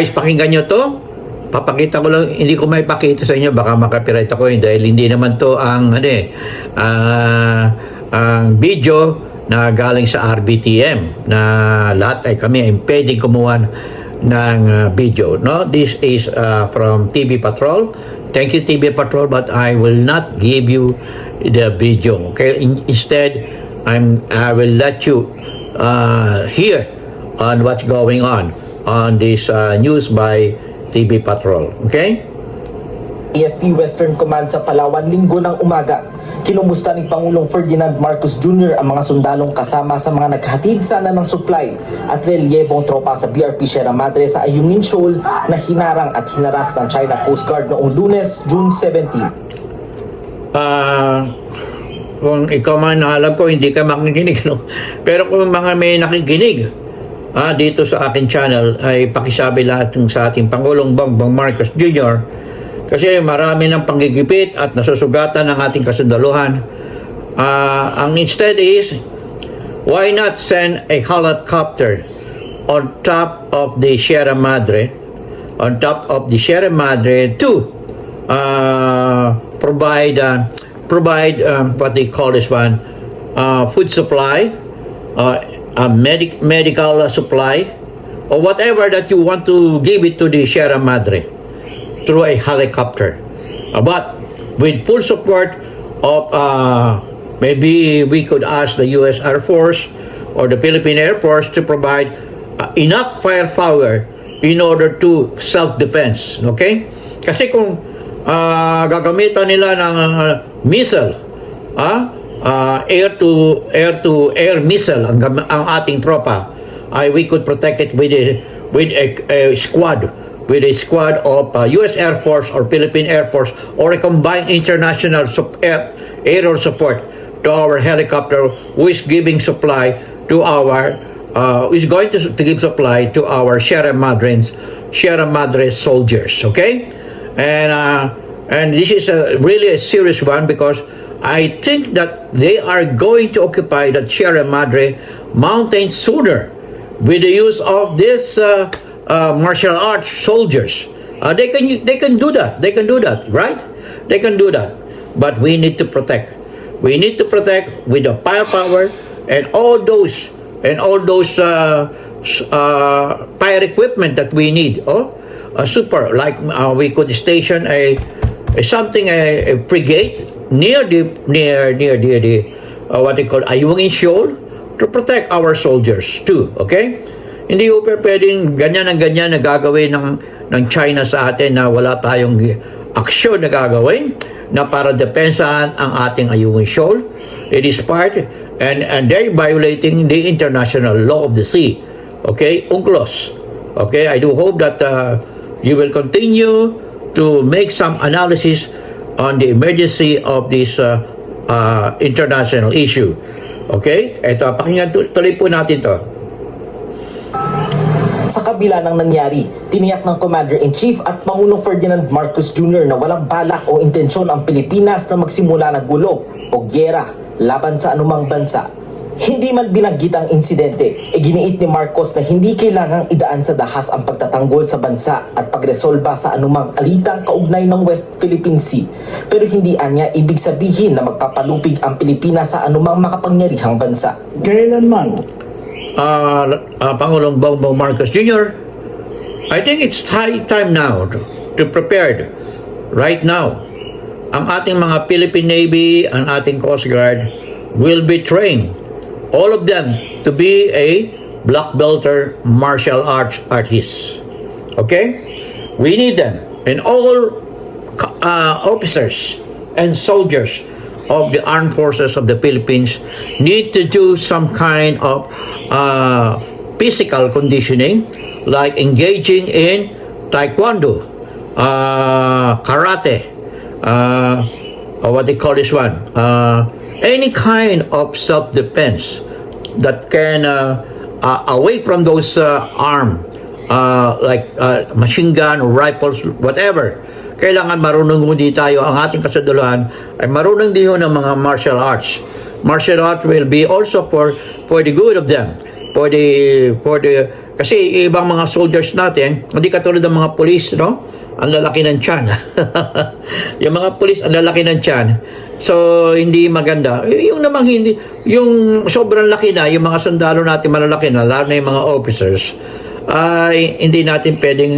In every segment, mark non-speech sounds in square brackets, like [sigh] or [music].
Guys, pakinggan nyo to. Papakita ko lang, hindi ko may pakita sa inyo, baka makapiright ako yun dahil hindi naman to ang, ano eh, ah, ang video na galing sa RBTM na lahat ay kami ay pwedeng kumuha ng ah, video. No? This is ah, from TV Patrol. Thank you TV Patrol but I will not give you the video. Okay? In- instead, I'm I will let you uh, hear on what's going on on this uh, news by TV Patrol. Okay? AFP Western Command sa Palawan linggo ng umaga. Kinumusta ni Pangulong Ferdinand Marcos Jr. ang mga sundalong kasama sa mga naghatid sana ng supply at relyebong tropa sa BRP Sierra Madre sa Ayungin Shoal na hinarang at hinaras ng China Coast Guard noong lunes, June 17. Ah, kung ikaw man alam ko hindi ka makikinig [laughs] no? pero kung mga may nakikinig ah, dito sa akin channel ay pakisabi lahat ng sa ating Pangulong Bongbong Marcos Jr. kasi marami ng panggigipit at nasusugatan ng ating kasundaluhan Ah, ang instead is why not send a helicopter on top of the Sierra Madre on top of the Sierra Madre to uh, provide uh, provide um, what they call this one uh, food supply uh, a medic medical supply or whatever that you want to give it to the Sierra Madre through a helicopter Uh, but with full support of uh, maybe we could ask the U.S. Air Force or the Philippine Air Force to provide uh, enough firepower in order to self-defense. Okay? Kasi kung uh, gagamitan nila ng uh, missile, ah, uh, air to air to air missile ang, ang ating tropa, ay we could protect it with a with a, a squad with a squad of uh, U.S. Air Force or Philippine Air Force or a combined international sup- air, support to our helicopter who is giving supply to our uh, is going to, to give supply to our Sierra Madres Sierra Madre soldiers okay and uh, and this is a really a serious one because I think that they are going to occupy the Sierra Madre mountain sooner with the use of this uh, uh, martial arts soldiers. Uh, they can they can do that. They can do that, right? They can do that. But we need to protect. We need to protect with the firepower and all those and all those uh, uh, fire equipment that we need. Oh, super! Like uh, we could station a, a something a, a brigade near the near near the, the uh, what they call Ayungin Shoal to protect our soldiers too. Okay? Hindi pa pwedeng ganyan ang ganyan na gagawin ng, ng China sa atin na wala tayong aksyon na gagawin na para depensahan ang ating Ayungin Shoal. It is part and, and they violating the international law of the sea. Okay? UNCLOS. Okay? I do hope that uh, you will continue to make some analysis on the emergency of this uh, uh, international issue. Okay? Ito, pakinggan tu- tuloy po natin to. Sa kabila ng nangyari, tiniyak ng Commander-in-Chief at Pangulong Ferdinand Marcos Jr. na walang balak o intensyon ang Pilipinas na magsimula ng gulo o gyera laban sa anumang bansa. Hindi man binanggit ang insidente, e giniit ni Marcos na hindi kailangang idaan sa dahas ang pagtatanggol sa bansa at pagresolba sa anumang alitang kaugnay ng West Philippine Sea. Pero hindi anya ibig sabihin na magpapalupig ang Pilipinas sa anumang makapangyarihang bansa. Kailanman uh, uh, Pangulong Bongbong Marcos Jr., I think it's high time now to, prepared right now. Ang ating mga Philippine Navy, ang ating Coast Guard will be trained, all of them, to be a black belter martial arts artist. Okay? We need them. And all uh, officers and soldiers of the armed forces of the Philippines need to do some kind of uh, physical conditioning, like engaging in taekwondo, uh, karate, uh, or what they call this one, uh, any kind of self-defense that can uh, uh, away from those uh, arm uh, like uh, machine gun, rifles, whatever. Kailangan marunong hindi tayo, ang ating kasaduluhan ay marunong din ng mga martial arts. Martial arts will be also for for the good of them. for the for the kasi ibang mga soldiers natin hindi katulad ng mga police no ang lalaki ng tiyan. [laughs] Yung mga police ang lalaki ng tiyan. So hindi maganda. Yung namang hindi yung sobrang laki na yung mga sundalo natin malalaki na lalo na yung mga officers ay hindi natin pwedeng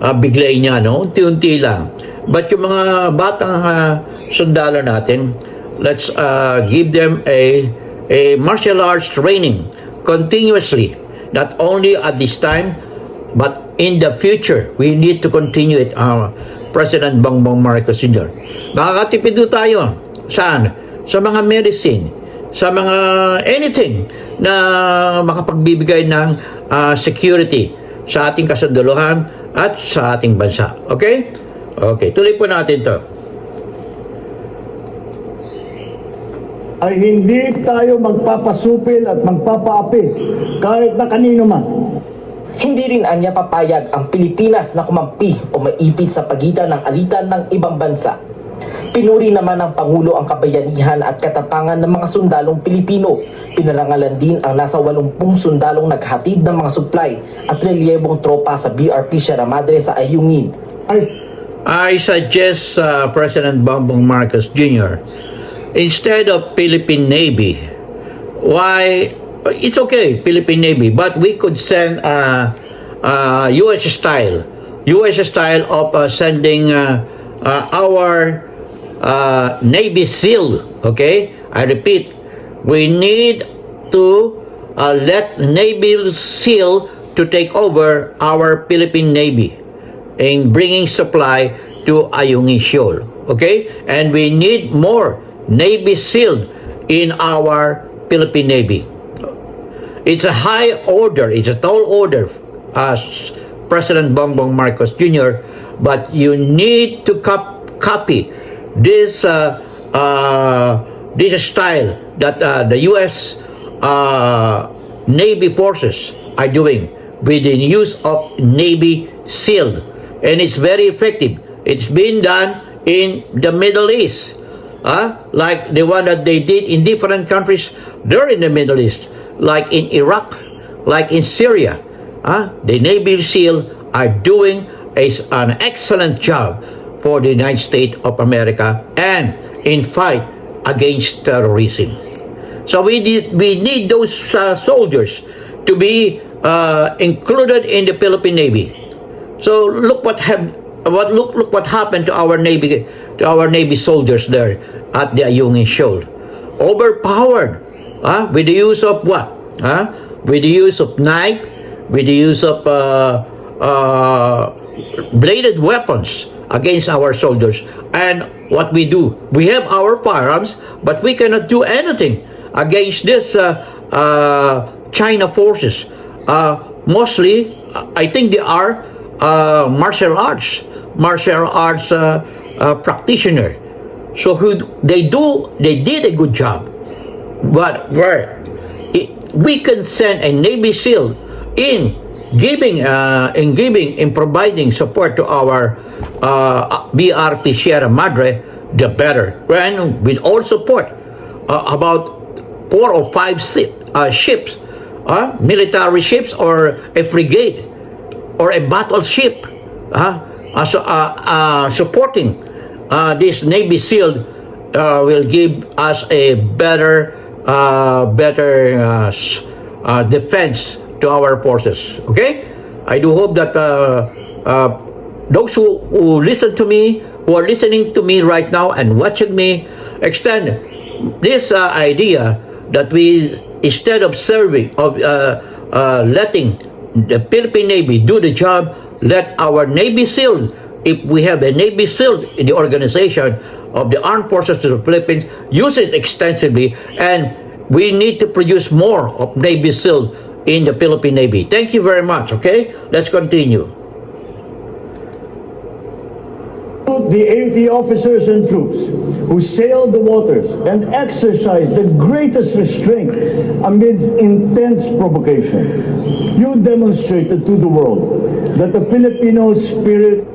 uh, biglayin niya no? Unti-unti lang. But yung mga batang uh, sundalo natin let's uh, give them a a martial arts training continuously. Not only at this time but in the future we need to continue it uh, President Bongbong Marcos Sr. Makakatipid do tayo saan? Sa mga medicine sa mga anything na makapagbibigay ng uh, security sa ating kasunduluhan at sa ating bansa. Okay? Okay, tuloy po natin to. ay hindi tayo magpapasupil at magpapaapi kahit na kanino man. Hindi rin anya papayag ang Pilipinas na kumampi o maipit sa pagitan ng alitan ng ibang bansa. Pinuri naman ng Pangulo ang kabayanihan at katapangan ng mga sundalong Pilipino. Pinarangalan din ang nasa 80 sundalong naghatid ng mga supply at reliyebong tropa sa BRP Sierra Madre sa Ayungin. Ay, I suggest uh, President Bongbong Marcos Jr. instead of Philippine Navy, why it's okay Philippine Navy, but we could send uh, uh, U.S. style, U.S. style of uh, sending uh, uh, our uh, Navy SEAL. Okay, I repeat, we need to uh, let Navy SEAL to take over our Philippine Navy in bringing supply to Ayungin Shoal. Okay? And we need more Navy SEAL in our Philippine Navy. It's a high order, it's a tall order as President Bongbong Marcos Jr., but you need to cop- copy this uh, uh, this style that uh, the U.S. Uh, Navy forces are doing with the use of Navy SEAL, and it's very effective. It's been done in the Middle East, uh, like the one that they did in different countries there in the Middle East, like in Iraq, like in Syria. The Navy SEAL are doing a, an excellent job for the United States of America and in fight against terrorism. So we need, we need those uh, soldiers to be uh, included in the Philippine Navy. So look what have what look look what happened to our navy to our navy soldiers there at the Ayungin Shoal. Overpowered, with the use of what? With the use of knife, with the use of uh, uh, bladed weapons against our soldiers. And what we do, we have our firearms, but we cannot do anything against this uh, uh, China forces. Uh, mostly, I think they are uh, martial arts, martial arts uh, uh, practitioner. So who they do, they did a good job. But where it, we can send a Navy SEAL in giving, uh, in giving, in providing support to our uh, BRP Sierra Madre, the better. And with all support, uh, about four or five ship, uh, ships, uh, military ships or a frigate or a battleship uh, uh, so, uh, uh, supporting uh, this Navy SEAL uh, will give us a better, uh, better uh, uh, defense to our forces. Okay, I do hope that uh, uh, those who, who listen to me, who are listening to me right now and watching me, extend this uh, idea that we instead of serving of uh, uh, letting the Philippine Navy do the job, let our Navy SEAL, if we have a Navy SEAL in the organization of the armed forces of the Philippines, use it extensively, and we need to produce more of Navy SEAL in the Philippine Navy. Thank you very much. Okay, let's continue. the 80 officers and troops who sailed the waters and exercised the greatest restraint amidst intense provocation. You demonstrated to the world that the Filipino spirit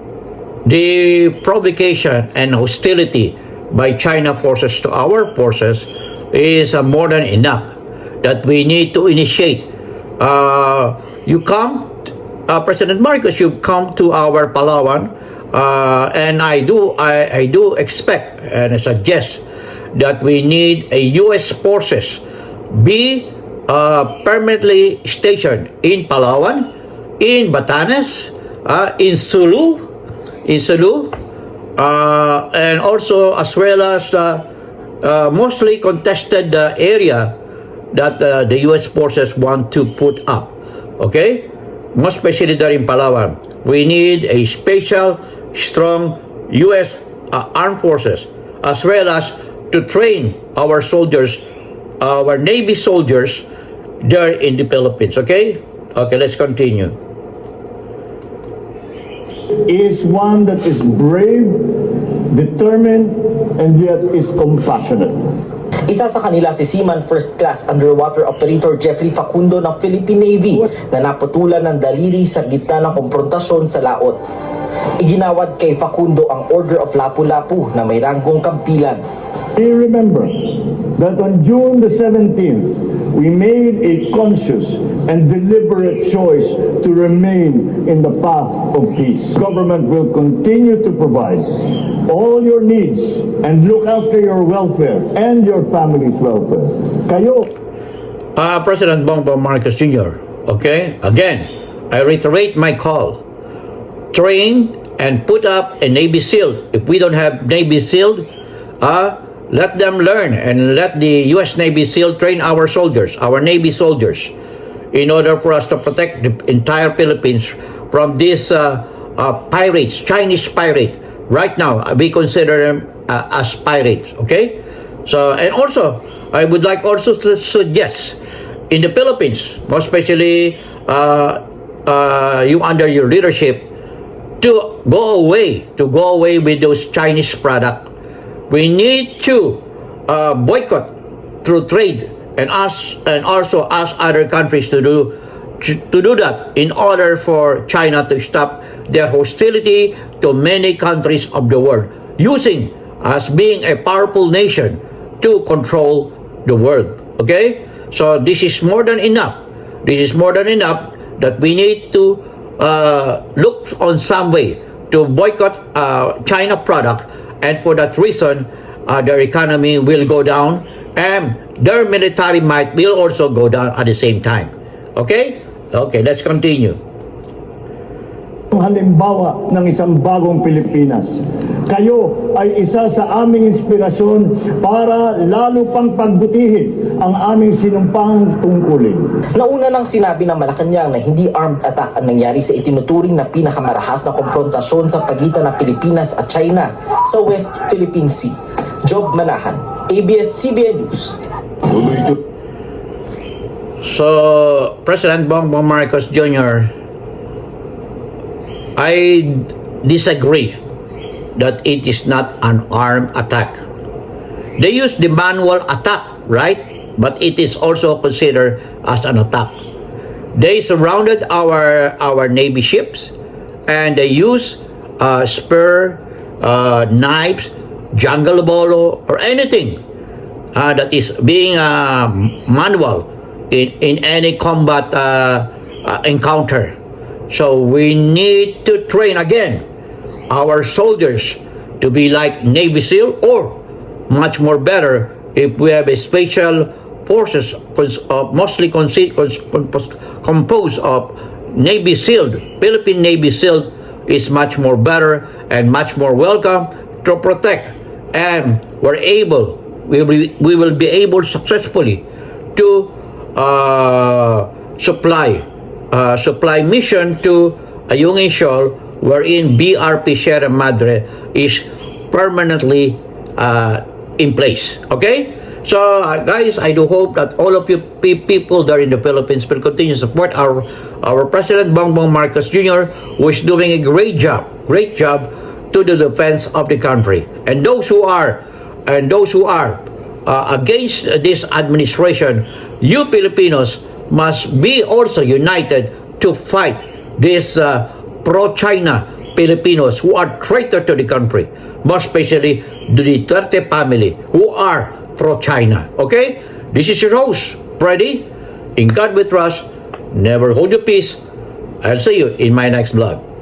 the provocation and hostility by China forces to our forces is uh, more than enough that we need to initiate uh, you come, uh, President Marcos, you come to our Palawan, uh, and I do, I, I do expect and I suggest that we need a U.S. forces be uh, permanently stationed in Palawan, in Batanes, uh, in Sulu, in Sulu, uh, and also as well as uh, uh, mostly contested uh, area that uh, the U.S. forces want to put up. Okay? Most especially there in Palawan. We need a special, strong U.S. uh, armed forces as well as to train our soldiers, our Navy soldiers there in the Philippines. Okay? Okay, let's continue. Is one that is brave, determined, and yet is compassionate. Isa sa kanila si Seaman First Class Underwater Operator Jeffrey Facundo ng Philippine Navy na naputulan ng daliri sa gitna ng konfrontasyon sa laot. Iginawad kay Facundo ang Order of Lapu-Lapu na may ranggong kampilan. We remember that on June the 17th, we made a conscious and deliberate choice to remain in the path of peace. Government will continue to provide all your needs and look after your welfare and your family's welfare. Kayo, Uh, President Bongbong Marcos Jr., okay? Again, I reiterate my call. Train and put up a Navy SEAL. If we don't have Navy SEAL, uh, let them learn and let the U.S. Navy SEAL train our soldiers, our Navy soldiers, in order for us to protect the entire Philippines from these uh, uh, pirates, Chinese pirate. Right now, we consider them uh, as pirates, okay? So, and also, I would like also to suggest in the Philippines, most especially uh, uh, you under your leadership, to go away, to go away with those Chinese product. We need to uh, boycott through trade and us and also ask other countries to do to do that in order for China to stop their hostility to many countries of the world using as being a powerful nation to control the world okay? So this is more than enough. This is more than enough that we need to uh, look on some way to boycott uh, China product and for that reason uh, their economy will go down and their military might will also go down at the same time okay okay let's continue halimbawa ng isang bagong Pilipinas. Kayo ay isa sa aming inspirasyon para lalo pang pagbutihin ang aming sinumpang tungkulin. Nauna nang sinabi ng Malacanang na hindi armed attack ang nangyari sa itinuturing na pinakamarahas na konfrontasyon sa pagitan ng Pilipinas at China sa West Philippine Sea. Job Manahan, ABS-CBN News. So, President Bongbong Marcos Jr., I disagree that it is not an armed attack. They use the manual attack, right? But it is also considered as an attack. They surrounded our our navy ships, and they use uh, spear, uh, knives, jungle bolo, or anything uh, that is being uh, manual in, in any combat uh, uh, encounter. So we need to train again our soldiers to be like Navy SEAL or much more better if we have a special forces uh, mostly composed of Navy SEAL. Philippine Navy SEAL is much more better and much more welcome to protect and we're able we will, we will be able successfully to uh, supply uh, supply mission to Ayungin Shoal wherein BRP Sierra Madre is permanently uh, in place. Okay? So, uh, guys, I do hope that all of you pe- people there in the Philippines will continue to support our our President Bongbong Marcos Jr., who is doing a great job, great job to the defense of the country. And those who are, and those who are uh, against this administration, you Filipinos must be also united to fight this uh, pro-China Filipinos who are traitor to the country, more especially the Duterte family who are pro-China. Okay? This is your host, Freddy. In God we trust. never hold your peace. I'll see you in my next vlog.